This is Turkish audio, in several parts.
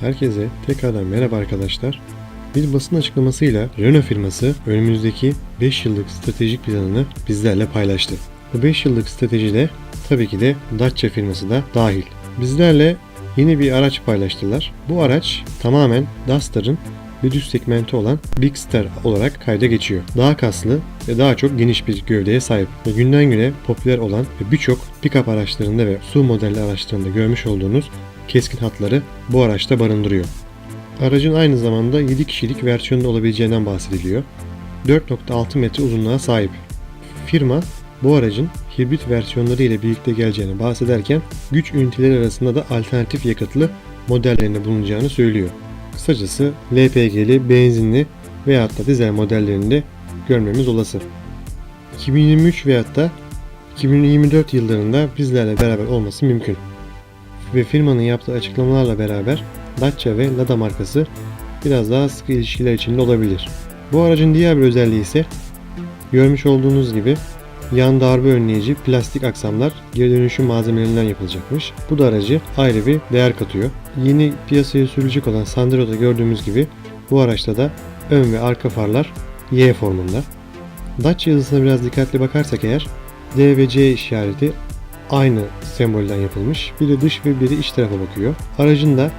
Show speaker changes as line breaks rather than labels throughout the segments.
Herkese tekrardan merhaba arkadaşlar. Bir basın açıklamasıyla Renault firması önümüzdeki 5 yıllık stratejik planını bizlerle paylaştı. Bu 5 yıllık stratejide tabii ki de Dacia firması da dahil. Bizlerle yeni bir araç paylaştılar. Bu araç tamamen Duster'ın bir üst segmenti olan Big Star olarak kayda geçiyor. Daha kaslı ve daha çok geniş bir gövdeye sahip. Ve günden güne popüler olan ve birçok pick-up araçlarında ve SUV modelli araçlarında görmüş olduğunuz keskin hatları bu araçta barındırıyor. Aracın aynı zamanda 7 kişilik versiyonda olabileceğinden bahsediliyor. 4.6 metre uzunluğa sahip. Firma bu aracın hibrit versiyonları ile birlikte geleceğini bahsederken güç üniteleri arasında da alternatif yakıtlı modellerinde bulunacağını söylüyor. Kısacası LPG'li, benzinli veyahut da dizel modellerinde görmemiz olası. 2023 veyahut da 2024 yıllarında bizlerle beraber olması mümkün. Ve firmanın yaptığı açıklamalarla beraber Dacia ve Lada markası biraz daha sıkı ilişkiler içinde olabilir. Bu aracın diğer bir özelliği ise görmüş olduğunuz gibi yan darbe önleyici plastik aksamlar geri dönüşüm malzemelerinden yapılacakmış. Bu da aracı ayrı bir değer katıyor. Yeni piyasaya sürülecek olan Sandero'da gördüğümüz gibi bu araçta da ön ve arka farlar Y formunda. Dacia yazısına biraz dikkatli bakarsak eğer D ve C işareti aynı sembolden yapılmış. Biri dış ve biri iç tarafa bakıyor. Aracın da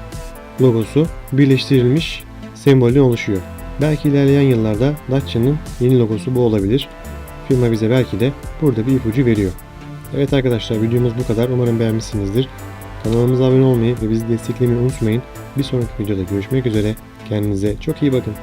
logosu birleştirilmiş sembolden oluşuyor. Belki ilerleyen yıllarda Dacia'nın yeni logosu bu olabilir. Firma bize belki de burada bir ipucu veriyor. Evet arkadaşlar videomuz bu kadar. Umarım beğenmişsinizdir. Kanalımıza abone olmayı ve bizi desteklemeyi unutmayın. Bir sonraki videoda görüşmek üzere. Kendinize çok iyi bakın.